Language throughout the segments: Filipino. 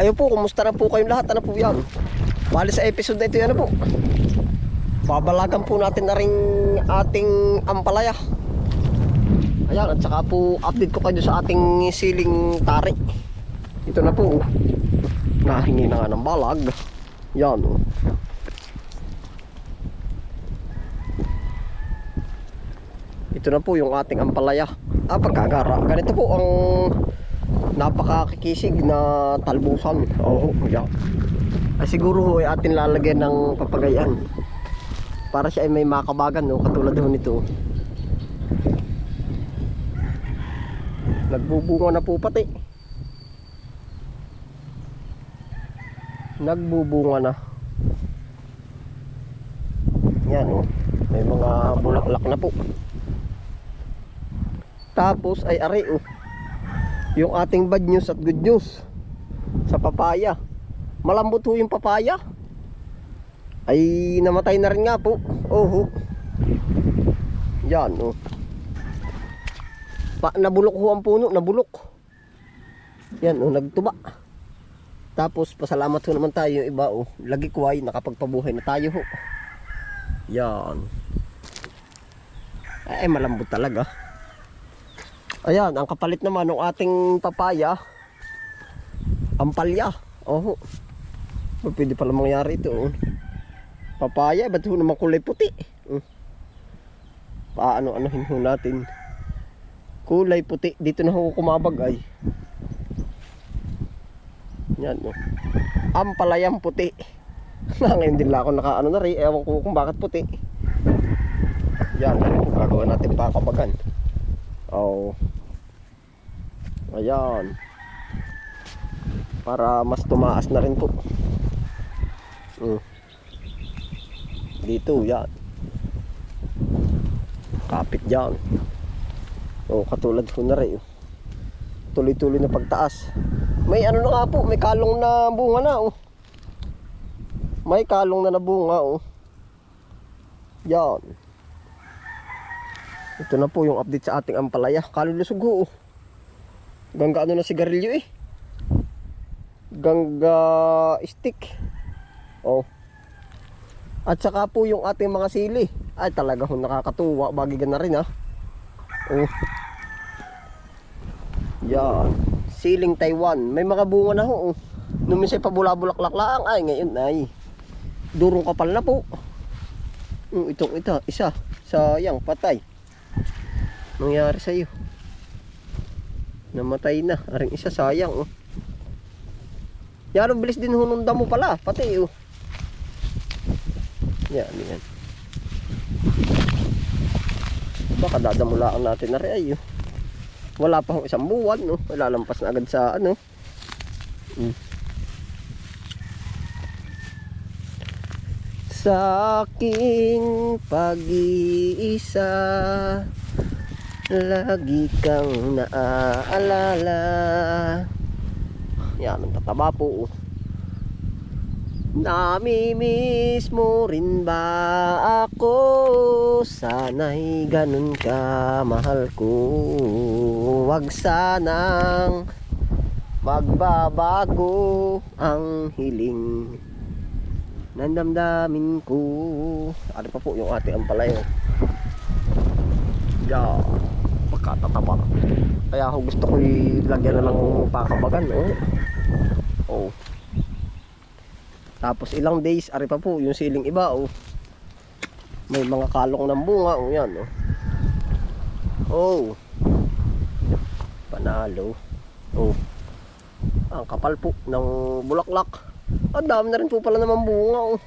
Ayun po, kumusta na po kayong lahat? Ano po yan? Bali sa episode na ito, ano po? Babalagan po natin na rin ating ampalaya. Ayan, at saka po update ko kayo sa ating siling tari. Ito na po. Nahingi na nga ng balag. Yan. Ito na po yung ating ampalaya. Ah, pagkagara. Ganito po ang napakakikisig na talbusan. Oo, yan. Ay siguro ay atin lalagyan ng papagayan. Para siya ay may makabagan, no? Katulad ho nito. Nagbubunga na po pati. Nagbubunga na. Yan oh. May mga bulaklak na po. Tapos ay ari oh. Yung ating bad news at good news sa papaya. Malambot ho yung papaya. Ay namatay na rin nga po. Oh. Yan oh. Pa, nabulok ho ang puno, nabulok. Yan, oh, nagtuba. Tapos, pasalamat ho naman tayo yung iba, oh. Lagi ko ay nakapagpabuhay na tayo, ho. Yan. Ay, malambot talaga. Ayan, ang kapalit naman ng ating papaya, ampalya. Oh, oh, pwede pala mangyari ito, oh. Papaya, ba't ho naman kulay puti? Hmm. Paano-anohin ho natin? Kulay puti. Dito na ako kumabag yan no ampalayang puti. Ngayon din lang ako nakaano na rin. Ewan ko kung bakit puti. Yan gagawa natin pa kabagan oh ayan para mas tumaas na rin po mm. dito yan kapit dyan Oh, katulad ko na rin. oh. Tuloy-tuloy na pagtaas. May ano na nga po, may kalong na bunga na oh. May kalong na na bunga oh. Yan. Ito na po yung update sa ating ampalaya. Kalulusog ho. Gangga ano na sigarilyo eh. Gangga stick. Oh. At saka po yung ating mga sili. Ay talaga ho nakakatuwa. Bagigan na rin ah. Oh. Yan. Siling Taiwan. May mga bunga na ho. Oh. Nung minsan pa bulabulaklak lang. Ay, ngayon ay. Durong kapal na po. Mm, itong ito. Isa. Sayang. Patay. Nangyari sa'yo. Namatay na. Aring isa. Sayang. Oh. Yan. bilis din hunong damo pala. Pati. Oh. Yan. Yan. Baka dadamulaan natin na rin. Oh wala pa hong isang buwan no lalampas na agad sa ano mm. sa aking pag-iisa lagi kang naaalala. Yan ang tataba po. Oh. Namimiss mo rin ba ako? Sana'y ganun ka mahal ko. Huwag sanang magbabago ang hiling Nandamdamin ko. Ano pa po yung ating ampalayo Yeah, pagkatataba Kaya ako gusto ko lagyan na lang pakabagan oh. Oh tapos ilang days, ari pa po, yung siling iba, oh. May mga kalong ng bunga, oh, yan, oh. Oh. Panalo. Oh. Ang kapal po ng bulaklak. Ang dami na rin po pala naman bunga, oh.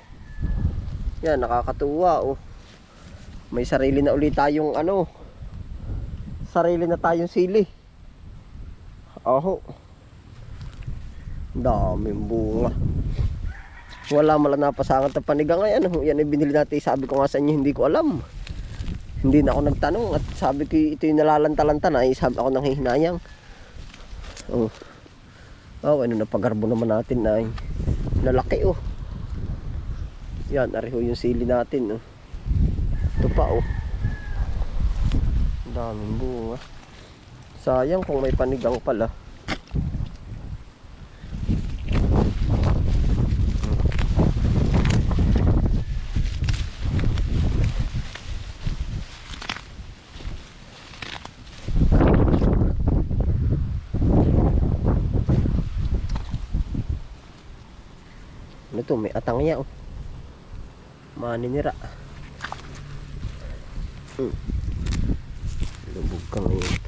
Yan, nakakatuwa, oh. May sarili na ulit tayong, ano, sarili na tayong sili. Aho. Daming bunga. Wala mala napasangat na panigang. Ngayon yan ay binili natin. Sabi ko nga sa inyo hindi ko alam. Hindi na ako nagtanong at sabi ko ito yung nalalanta-lanta na. Sabi ako nang hihinayang oh. Oh ano na pagarbo naman natin ay nalaki oh. Yan ariho yung sili natin oh. Ito pa oh daming bunga. Sayang kung may panigang pala. Ano to may atang niya oh. Maninira hmm. Lubog ka ngayon.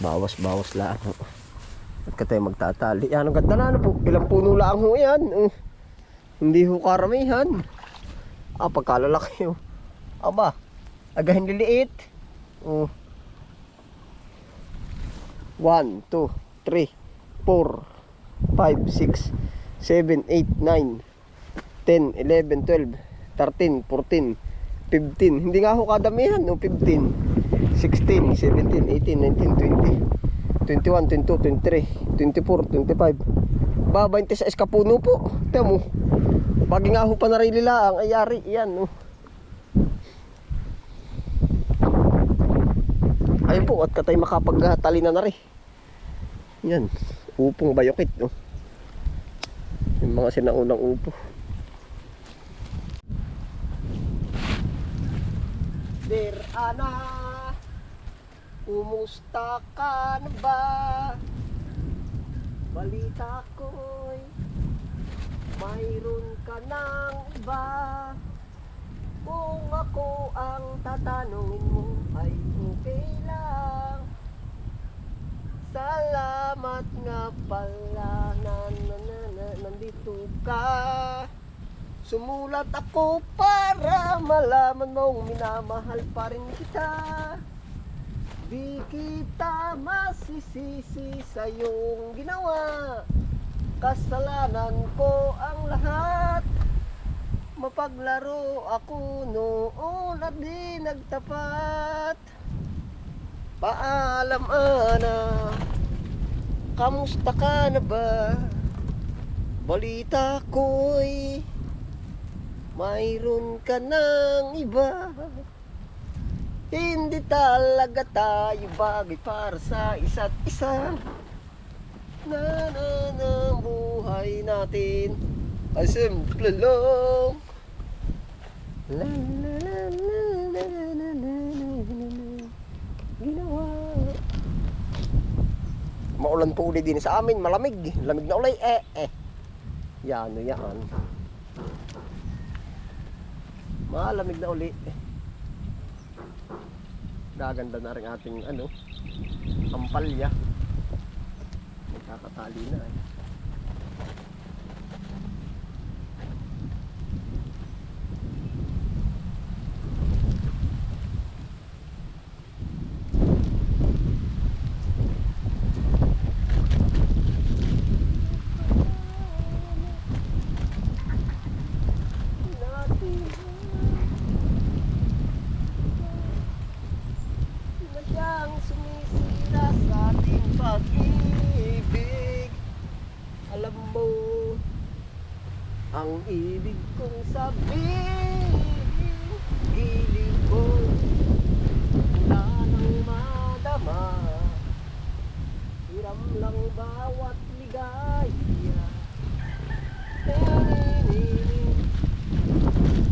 Bawas-bawas lang. At ka tayo magtatali. Yan, ang ganda na ano po. Ilang puno lang ho yan. Uh, hindi ho karamihan. Ah, pagkalalaki ho. Aba, agahin liliit. Uh. 1, 2, 3, 4, 5, 6, 7, 8, 9, 10, 11, 12, 13, 14, 15. Hindi nga ho kadamihan, no? 15, 16, 17, 18, 19, 20, 21, 22, 23, 24, 25. Ba, 26 kapuno po. Tiyan mo. Pag nga ho pa narilila ang ayari. Yan, no? Ayun po, at katay makapagtali na na rin. Yan. Upong bayokit, no? Yung mga sinaunang upo. Dear Ana, kumusta ka na ba? Balita ko'y mayroon ka ng iba. Kung ako ang tatanungin mo ay okay lang. Salamat nga pala na, na, na, na nandito ka. Sumulat ako para malaman mong minamahal pa rin kita. Di kita masisisi sa iyong ginawa. Kasalanan ko ang lahat. Mapaglaro ako noon at di nagtapat. Paalam ana, kamusta ka na ba? Balita ko'y mayroon ka ng iba. Hindi talaga tayo bagay para sa isa't isa. Na na na buhay natin ay simple lang. La la la la la la la la la Ginawa. Maulan po ulit din sa amin, malamig. Lamig na ulay, eh, eh. Yan, yan. Malamig na uli. Gaganda na rin ating ano, ampalya. Magkakatali na eh. natin na siyang sumisira sa ating pag-ibig. Alam mo ang ibig kong sabihin Gilid ko wala nang madama. Hiram lang bawat ligaya Tinininig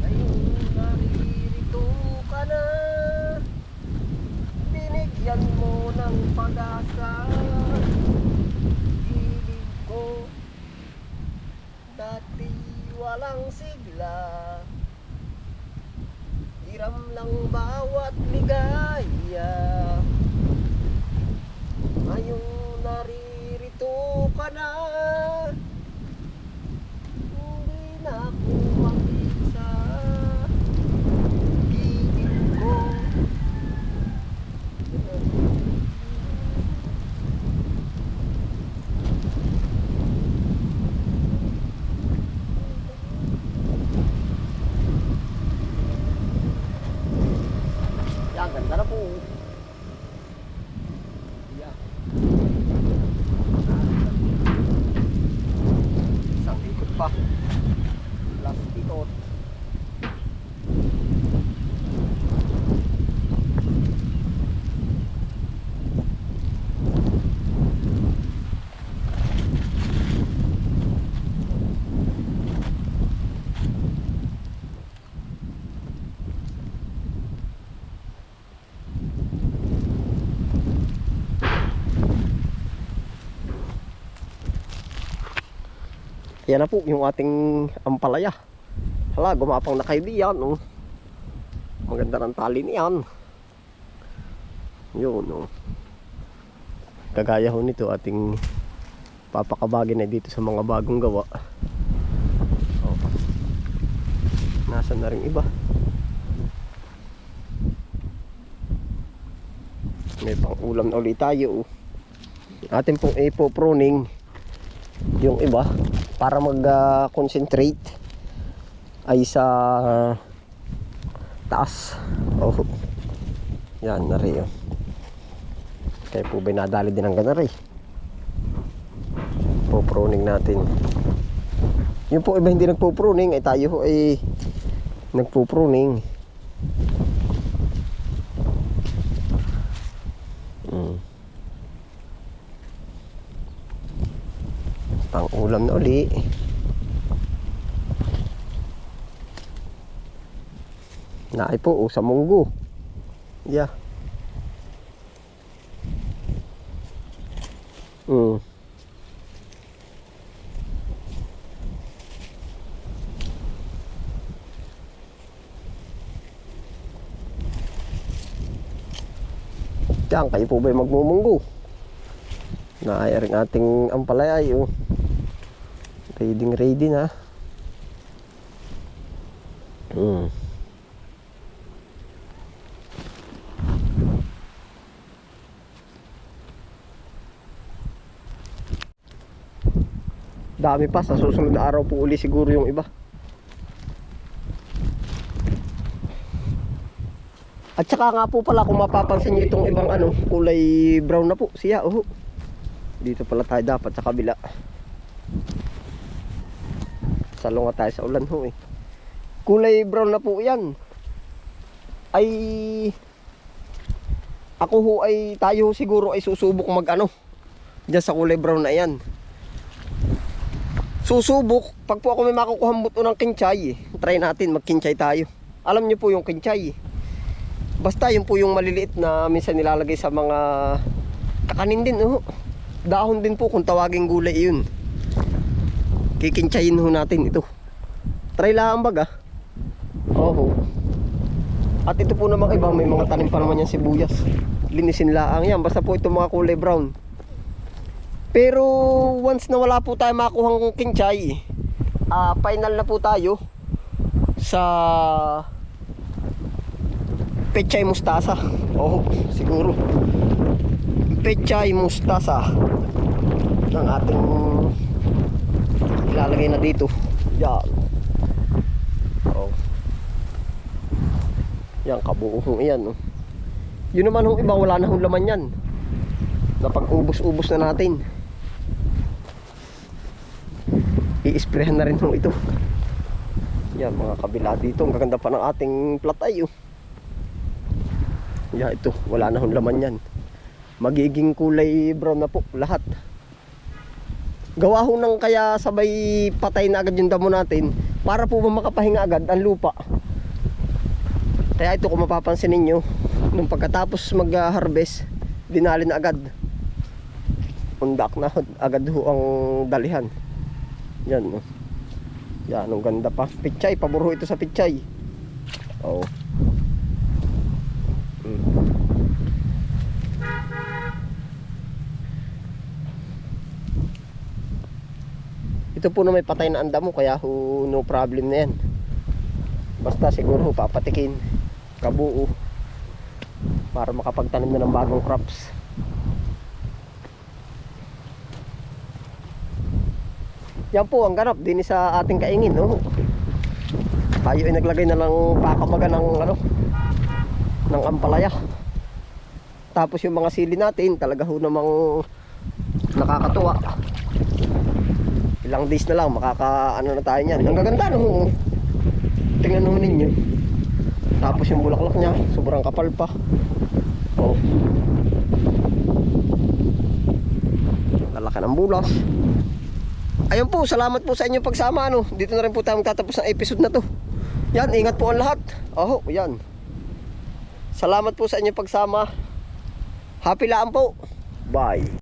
ngayon naririto ka na Binigyan mo ng pag-asa. Hilig ko. Dati walang sigla. Hiram lang bawat ligaya Yan na po yung ating ampalaya. Hala, gumapang na kayo diyan. Oh. Maganda ng tali niyan. Yun, oh. Kagaya ho nito ating papakabagin na dito sa mga bagong gawa. Oh. Nasaan na rin iba? May pang ulam na ulit tayo. Oh. Atin pong ipo-pruning yung iba para mag-concentrate ay sa ah, taas. Oh. Yan na rin. oh. Kaya po ba nadali din ang ganari? Po-pruning natin. Yung po iba hindi nagpo-pruning ay tayo ay nagpo-pruning. Mm. Pang ulam na uli. Naay po, oh, sa munggo. Yeah. Mm. Diyan, kayo po ba'y magmumunggo? Naay rin ating ampalaya oh. Ready ready na. Mm. Dami pa sa susunod na araw po uli siguro yung iba. At saka nga po pala kung mapapansin niyo itong ibang ano, kulay brown na po siya. Oh. Dito pala tayo dapat sa kabila. Salunga tayo sa ulan ho eh. Kulay brown na po 'yan. Ay ako ho ay tayo siguro ay susubok mag ano. Diyan sa kulay brown na 'yan. Susubok, pag po ako may makukuha buto ng kinchay, eh, try natin magkinchay tayo. Alam niyo po yung kinchay. eh. Basta yun po yung maliliit na minsan nilalagay sa mga kakanin din. Oh. Dahon din po kung tawaging gulay yun. Kikinchayin ho natin ito. Try lang baga. Oo. At ito po namang iba, may mga tanim pa naman yan sibuyas. Linisin laang yan. Basta po ito mga kulay brown. Pero once na wala po tayo makuhang kinchay, ah final na po tayo sa pechay mustasa. Oh, siguro. Pechay mustasa ng ating ilalagay na dito. Yan. Oh. Yan kabuo yan. Oh. Yun naman hong iba wala na hong laman yan. Napag-ubos-ubos na natin. I-sprayhan na rin hong ito. Yan mga kabila dito. Ang gaganda pa ng ating platay. Oh. Yeah, ito, wala na hong laman yan. Magiging kulay brown na po lahat. Gawa ho ng kaya sabay patay na agad yung damo natin para po ba makapahinga agad ang lupa. Kaya ito kung mapapansin ninyo, nung pagkatapos mag-harvest, dinali na agad. Undak na agad ho ang dalihan. Yan. Oh. Yan, ang ganda pa. Pichay, pabor ho ito sa pichay. Oh. Mm. Ito po na may patay na anda mo kaya ho, no problem na yan. Basta siguro ho, papatikin kabuo para makapagtanim na ng bagong crops. Yan po ang ganap din sa ating kaingin. Oh. Tayo ay naglagay na ng pakamaga ng ano, ng ampalaya. Tapos yung mga sili natin, talaga ho namang nakakatuwa. Ilang days na lang, makaka ano na tayo niyan. Ang gaganda no. Tingnan ho ninyo. Tapos yung bulaklak niya, sobrang kapal pa. Oh. Lalaki ng bulas. Ayun po, salamat po sa inyong pagsama ano. Dito na rin po tayo magtatapos ng episode na to. Yan, ingat po ang lahat. Oho, yan. Salamat po sa inyong pagsama. Happy laan po. Bye.